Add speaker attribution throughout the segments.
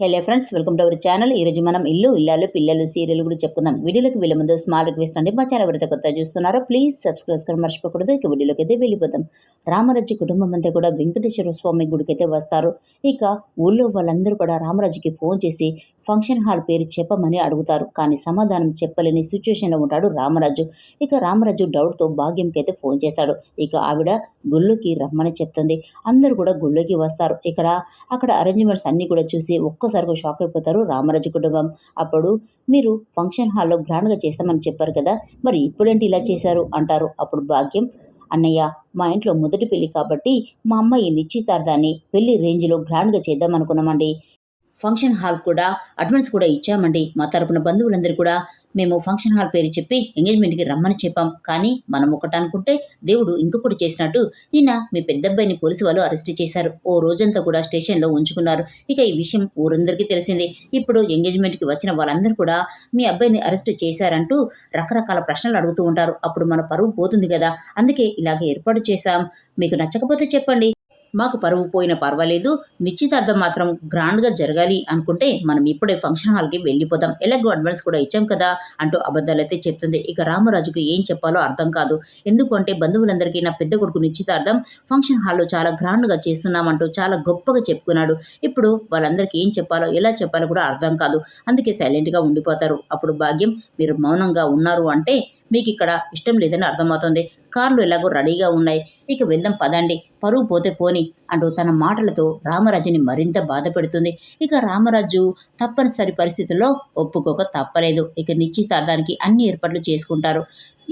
Speaker 1: Hello friends welcome to our channel ఈరోజు మనం ఇల్లు ఇల్లాలు పిల్లలు సీరియల్ గురించి చెప్పుకుందాం. వీడియోలోకి వెళ్ళే ముందు స్మాల్ రిక్వెస్ట్ అండి. మా ఛానల్ ఎవరైతే కొత్త చూస్తున్నారో ప్లీజ్ సబ్స్క్రైబ్ చేసుకొని మర్చిపోకూడదు. ఇక వీడియోలోకి అయితే వెళ్ళిపోతాం రామరాజు కుటుంబం అంతా కూడా వెంకటేశ్వర స్వామి గుడికి అయితే వస్తారు. ఇక ఊళ్ళో వాళ్ళందరూ కూడా రామరాజుకి ఫోన్ చేసి ఫంక్షన్ హాల్ పేరు చెప్పమని అడుగుతారు. కానీ సమాధానం చెప్పలేని సిచ్యువేషన్లో ఉంటాడు రామరాజు. ఇక రామరాజు డౌట్తో భాగ్యంకి అయితే ఫోన్ చేశాడు ఇక ఆవిడ గుళ్ళుకి రమ్మని చెప్తుంది. అందరూ కూడా గుళ్ళుకి వస్తారు. ఇక్కడ అక్కడ అరేంజ్మెంట్స్ అన్నీ కూడా చూసి ఒక్కసారిగా షాక్ అయిపోతారు రామరాజు కుటుంబం. అప్పుడు మీరు ఫంక్షన్ హాల్లో గ్రాండ్గా చేస్తామని చెప్పారు కదా మరి ఇప్పుడేంటి ఇలా చేశారు అంటారు. అప్పుడు భాగ్యం అన్నయ్య మా ఇంట్లో మొదటి పెళ్ళి కాబట్టి మా అమ్మాయి నిశ్చితార్థాన్ని పెళ్ళి రేంజ్లో గ్రాండ్గా చేద్దాం అనుకున్నామండి ఫంక్షన్ హాల్ కూడా అడ్వాన్స్ కూడా ఇచ్చామండి. మా తరపున బంధువులందరూ కూడా మేము ఫంక్షన్ హాల్ పేరు చెప్పి ఎంగేజ్మెంట్కి రమ్మని చెప్పాం. కానీ మనం ఒకటి అనుకుంటే దేవుడు ఇంకొకటి చేసినట్టు నిన్న మీ పెద్దబ్బాయిని పోలీసు వాళ్ళు అరెస్ట్ చేశారు. ఓ రోజంతా కూడా స్టేషన్లో ఉంచుకున్నారు. ఇక ఈ విషయం ఊరందరికీ తెలిసింది. ఇప్పుడు ఎంగేజ్మెంట్కి వచ్చిన వాళ్ళందరూ కూడా మీ అబ్బాయిని అరెస్ట్ చేశారంటూ రకరకాల ప్రశ్నలు అడుగుతూ ఉంటారు. అప్పుడు మన పరువు పోతుంది కదా. అందుకే ఇలాగే ఏర్పాటు చేశాం. మీకు నచ్చకపోతే చెప్పండి. మాకు పరువు పోయిన పర్వాలేదు. నిశ్చితార్థం మాత్రం గ్రాండ్గా జరగాలి అనుకుంటే మనం ఇప్పుడే ఫంక్షన్ హాల్కి వెళ్ళిపోదాం. ఎలాగో అడ్వాన్స్ కూడా ఇచ్చాం కదా అంటూ అబద్ధాలైతే చెప్తుంది. ఇక రామరాజుకు ఏం చెప్పాలో అర్థం కాదు. ఎందుకంటే బంధువులందరికీ నా పెద్ద కొడుకు నిశ్చితార్థం ఫంక్షన్ హాల్లో చాలా గ్రాండ్గా చేస్తున్నామంటూ చాలా గొప్పగా చెప్పుకున్నాడు. ఇప్పుడు వాళ్ళందరికీ ఏం చెప్పాలో ఎలా చెప్పాలో కూడా అర్థం కాదు. అందుకే సైలెంట్గా ఉండిపోతారు. అప్పుడు భాగ్యం మీరు మౌనంగా ఉన్నారు అంటే మీకు ఇక్కడ ఇష్టం లేదని అర్థమవుతుంది. కార్లు ఎలాగో రెడీగా ఉన్నాయి. ఇక వెళ్దాం పదండి. పరువు పోతే పోని అంటూ తన మాటలతో రామరాజుని మరింత బాధ పెడుతుంది. ఇక రామరాజు తప్పనిసరి పరిస్థితుల్లో ఒప్పుకోక తప్పలేదు. ఇక నిశ్చితార్థానికి అన్ని ఏర్పాట్లు చేసుకుంటారు.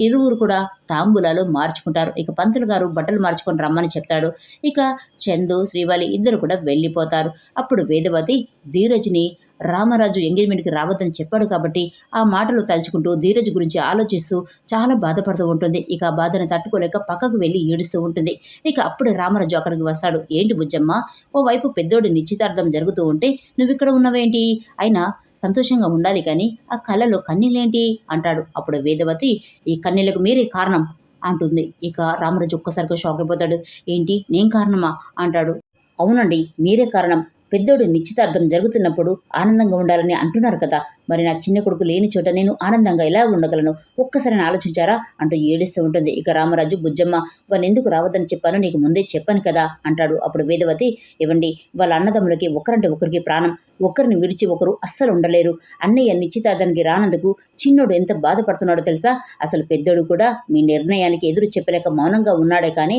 Speaker 1: ఇరువురు కూడా తాంబూలాలు మార్చుకుంటారు. ఇక పంతులు గారు బట్టలు మార్చుకొని రమ్మని చెప్తాడు. ఇక చందు శ్రీవాలి ఇద్దరు కూడా వెళ్ళిపోతారు. అప్పుడు వేదవతి ధీరజ్ని రామరాజు ఎంగేజ్మెంట్కి రావద్దని చెప్పాడు కాబట్టి ఆ మాటలు తలుచుకుంటూ ధీరజ్ గురించి ఆలోచిస్తూ చాలా బాధపడుతూ ఉంటుంది. ఇక ఆ బాధను తట్టుకోలేక పక్కకు వెళ్ళి ఏడుస్తూ ఉంటుంది. ఇక అప్పుడు రామరాజు అక్కడికి వస్తాడు. ఏంటి బుజ్జమ్మ? ఓవైపు పెద్దోడి నిశ్చితార్థం జరుగుతూ ఉంటే నువ్వు ఇక్కడ ఉన్నవేంటి? అయినా సంతోషంగా ఉండాలి కానీ ఆ కళ్ళలో కన్నీళ్ళేంటి? అంటాడు. అప్పుడు వేదవతి ఈ కన్నీళ్ళకు మీరే కారణం అంటుంది. ఇక రామరాజు ఒక్కసారిగా షాక్ అయిపోతాడు. ఏంటి? నేను కారణమా? అంటాడు. అవునండి మీరే కారణం. పెద్దోడు నిశ్చితార్థం జరుగుతున్నప్పుడు ఆనందంగా ఉండాలని అంటున్నారు కదా. మరి నా చిన్న కొడుకు లేని చోట నేను ఆనందంగా ఎలా ఉండగలను? ఒక్కసారి ఆలోచించారా? అంటూ ఏడుస్తూ ఉంటుంది. ఇక రామరాజు బుజ్జమ్మ వాళ్ళు ఎందుకు రావద్దని చెప్పాను నీకు ముందే చెప్పాను కదా అంటాడు. అప్పుడు వేదవతి ఇవ్వండి వాళ్ళ అన్నదమ్ములకి ఒకరంటే ఒకరికి ప్రాణం. ఒకరిని విడిచి ఒకరు అస్సలు ఉండలేరు. అన్నయ్య నిశ్చితార్థానికి రానందుకు చిన్నోడు ఎంత బాధపడుతున్నాడో తెలుసా? అసలు పెద్దోడు కూడా మీ నిర్ణయానికి ఎదురు చెప్పలేక మౌనంగా ఉన్నాడే కానీ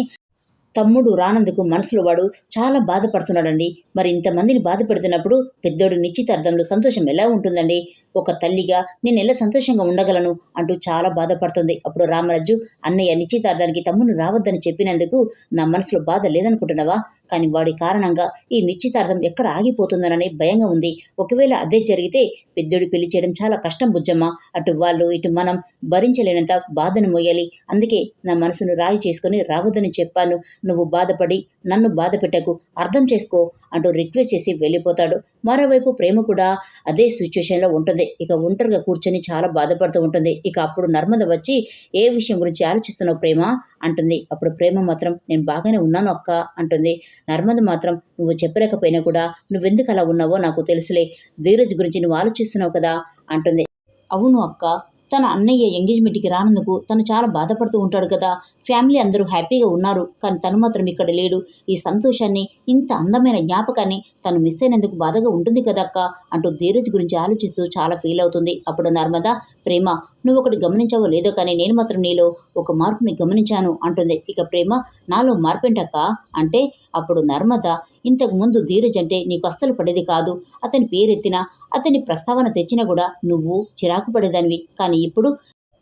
Speaker 1: తమ్ముడు రానందుకు మనసులో వాడు చాలా బాధపడుతున్నాడండి. మరి ఇంతమందిని బాధ పెడుతున్నప్పుడు పెద్దోడు నిశ్చితార్థంలో సంతోషం ఎలా ఉంటుందండి? ఒక తల్లిగా నేను ఎలా సంతోషంగా ఉండగలను అంటూ చాలా బాధపడుతుంది. అప్పుడు రామరాజు అన్నయ్య నిశ్చితార్థానికి తమ్ముడు రావద్దని చెప్పినందుకు నా మనసులో బాధ లేదనుకుంటున్నావా? కానీ వాడి కారణంగా ఈ నిశ్చితార్థం ఎక్కడ ఆగిపోతుందోనని భయంగా ఉంది. ఒకవేళ అదే జరిగితే పెద్దోడు పెళ్ళి చేయడం చాలా కష్టం బుజ్జమ్మ. అటు వాళ్ళు ఇటు మనం భరించలేనంత బాధను మోయాలి. అందుకే నా మనసును రాయి చేసుకుని రావద్దని చెప్పాను. నువ్వు బాధపడి నన్ను బాధ పెట్టకు. అర్థం చేసుకో అంటూ రిక్వెస్ట్ చేసి వెళ్ళిపోతాడు. మరోవైపు ప్రేమ కూడా అదే సిచ్యువేషన్లో ఉంటుంది. ఇక ఒంటరిగా కూర్చొని చాలా బాధపడుతూ ఉంటుంది. ఇక అప్పుడు నర్మద వచ్చి ఏ విషయం గురించి ఆలోచిస్తున్నావు ప్రేమ? అంటుంది. అప్పుడు ప్రేమ మాత్రం నేను బాగానే ఉన్నాను అక్క అంటుంది. నర్మద మాత్రం నువ్వు చెప్పలేకపోయినా కూడా నువ్వెందుకు అలా ఉన్నావో నాకు తెలుసులే. ధీరజ్ గురించి నువ్వు ఆలోచిస్తున్నావు కదా అంటుంది. అవును అక్క తన అన్నయ్య ఎంగేజ్మెంట్కి రానందుకు తను చాలా బాధపడుతూ ఉంటాడు కదా. ఫ్యామిలీ అందరూ హ్యాపీగా ఉన్నారు కానీ తను మాత్రం ఇక్కడ లేడు. ఈ సంతోషాన్ని ఇంత అందమైన జ్ఞాపకాన్ని తను మిస్ అయినందుకు బాధగా ఉంటుంది కదా అక్క అంటూ ధీరజ్ గురించి ఆలోచిస్తూ చాలా ఫీల్ అవుతుంది. అప్పుడు నర్మదా ప్రేమ నువ్వు ఒకటి గమనించావో లేదో కానీ నేను మాత్రం నీలో ఒక మార్పుని గమనించాను అంటుంది. ఇక ప్రేమ నాలో మార్పేంటక్క? అంటే అప్పుడు నర్మద ఇంతకు ముందు ధీరజ్ అంటే నీకు అస్సలు పడేది కాదు. అతని పేరెత్తినా అతని ప్రస్తావన తెచ్చినా కూడా నువ్వు చిరాకు పడేదానివి. కానీ ఇప్పుడు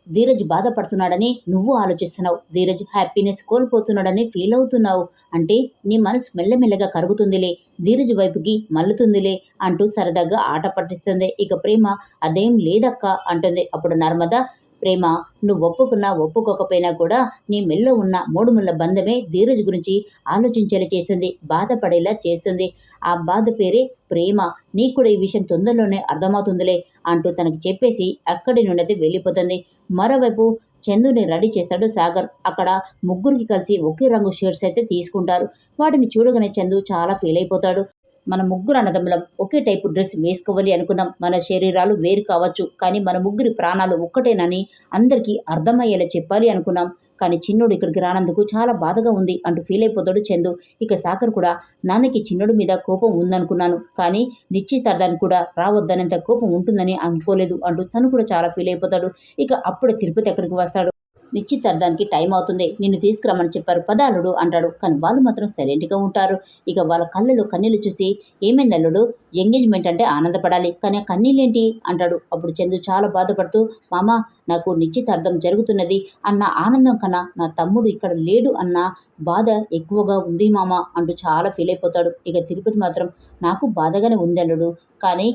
Speaker 1: ధీరజ్ బాధపడుతున్నాడని నువ్వు ఆలోచిస్తున్నావు. ధీరజ్ హ్యాపీనెస్ కోల్పోతున్నాడని ఫీల్ అవుతున్నావు. అంటే నీ మనసు మెల్లమెల్లగా కరుగుతుందిలే. ధీరజ్ వైపుకి మల్లుతుందిలే అంటూ సరదాగా ఆట పట్టిస్తుంది. ఇక ప్రేమ అదేం లేదక్క అంటుంది. అప్పుడు నర్మద ప్రేమ నువ్వు ఒప్పుకున్నా ఒప్పుకోకపోయినా కూడా నీ మెల్లో ఉన్న మూడు బంధమే ధీరజ్ గురించి ఆలోచించేలా చేస్తుంది బాధపడేలా చేస్తుంది. ఆ బాధ పేరే ప్రేమ. నీకు కూడా ఈ విషయం తొందరలోనే అర్థమవుతుందిలే అంటూ తనకు చెప్పేసి అక్కడి నుండి వెళ్ళిపోతుంది. మరోవైపు చందుని రెడీ చేస్తాడు సాగర్. అక్కడ ముగ్గురికి కలిసి ఒకే రంగు షర్ట్స్ అయితే తీసుకుంటారు. వాటిని చూడగానే చందు చాలా ఫీల్ అయిపోతాడు. మన ముగ్గురు అన్నదమ్ములం ఒకే టైపు డ్రెస్ వేసుకోవాలి అనుకున్నాం. మన శరీరాలు వేరు కావచ్చు. కానీ మన ముగ్గురి ప్రాణాలు ఒక్కటేనని అందరికీ అర్థమయ్యేలా చెప్పాలి అనుకున్నాం. కానీ చిన్నోడు ఇక్కడికి రానందుకు చాలా బాధగా ఉంది అంటూ ఫీల్ అయిపోతాడు చందు. ఇక సాగర్ కూడా నాన్నకి చిన్నోడు మీద కోపం ఉందనుకున్నాను కానీ నిశ్చితార్థానికి కూడా రావద్దనంత కోపం ఉంటుందని అనుకోలేదు అంటూ తను కూడా చాలా ఫీల్ అయిపోతాడు. ఇక అప్పుడే తిరుపతి ఎక్కడికి వస్తాడు. నిశ్చితార్థానికి టైం అవుతుంది. నిన్ను తీసుకురమ్మని చెప్పారు పదాలుడు అంటాడు. కానీ వాళ్ళు మాత్రం సైలెంట్గా ఉంటారు. ఇక వాళ్ళ కళ్ళలో కన్నీళ్ళు చూసి ఏమైంది అల్లుడు? ఎంగేజ్మెంట్ అంటే ఆనందపడాలి. కానీ ఆ కన్నీళ్ళేంటి అంటాడు. అప్పుడు చందు చాలా బాధపడుతూ మామ నాకు నిశ్చితార్థం జరుగుతున్నది అన్న ఆనందం కన్నా నా తమ్ముడు ఇక్కడ లేడు అన్న బాధ ఎక్కువగా ఉంది మామ అంటూ చాలా ఫీల్ అయిపోతాడు. ఇక తిరుపతి మాత్రం నాకు బాధగానే ఉంది అల్లుడు. కానీ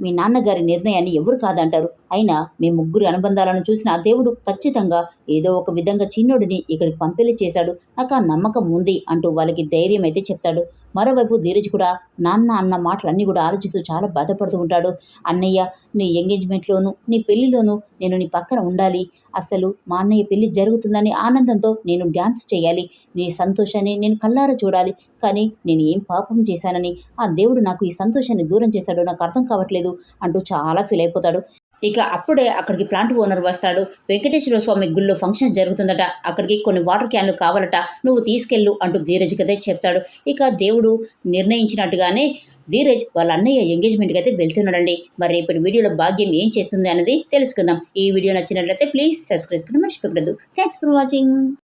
Speaker 1: మీ నాన్నగారి నిర్ణయాన్ని ఎవరు కాదంటారు? అయినా మీ ముగ్గురి అనుబంధాలను చూసిన ఆ దేవుడు ఖచ్చితంగా ఏదో ఒక విధంగా చిన్నోడిని ఇక్కడికి పంపిణీ చేశాడు. నాకు ఆ నమ్మకం ఉంది అంటూ వాళ్ళకి ధైర్యం అయితే చెప్తాడు. మరోవైపు ధీరజ్ కూడా నాన్న అన్న మాటలన్నీ కూడా ఆలోచిస్తూ చాలా బాధపడుతూ ఉంటాడు. అన్నయ్య నీ ఎంగేజ్మెంట్లోనూ నీ పెళ్ళిలోనూ నేను నీ పక్కన ఉండాలి. అసలు మా అన్నయ్య పెళ్ళి జరుగుతుందని ఆనందంతో నేను డ్యాన్స్ చేయాలి. నీ సంతోషాన్ని నేను కల్లారా చూడాలి. కానీ నేను ఏం పాపం చేశానని? ఆ దేవుడు నాకు ఈ సంతోషాన్ని దూరం చేశాడో నాకు అర్థం కావట్లేదు అంటూ చాలా ఫీల్ అయిపోతాడు. ఇక అప్పుడే అక్కడికి ప్లాంట్ ఓనర్ వస్తాడు. వెంకటేశ్వర స్వామి గుళ్ళో ఫంక్షన్ జరుగుతుందట. అక్కడికి కొన్ని వాటర్ క్యాన్లు కావాలట. నువ్వు తీసుకెళ్ళు అంటూ ధీరజ్ కదే చెప్తాడు. ఇక దేవుడు నిర్ణయించినట్టుగానే ధీరజ్ వాళ్ళ అన్నయ్య ఎంగేజ్మెంట్కి అయితే వెళ్తున్నాడండి. మరి రేపటి వీడియోలో భాగ్యం ఏం చేస్తుంది అనేది తెలుసుకుందాం. ఈ వీడియో నచ్చినట్లయితే ప్లీజ్ సబ్స్క్రైబ్ చేసుకుని మర్చిపోకూడదు. Thanks for watching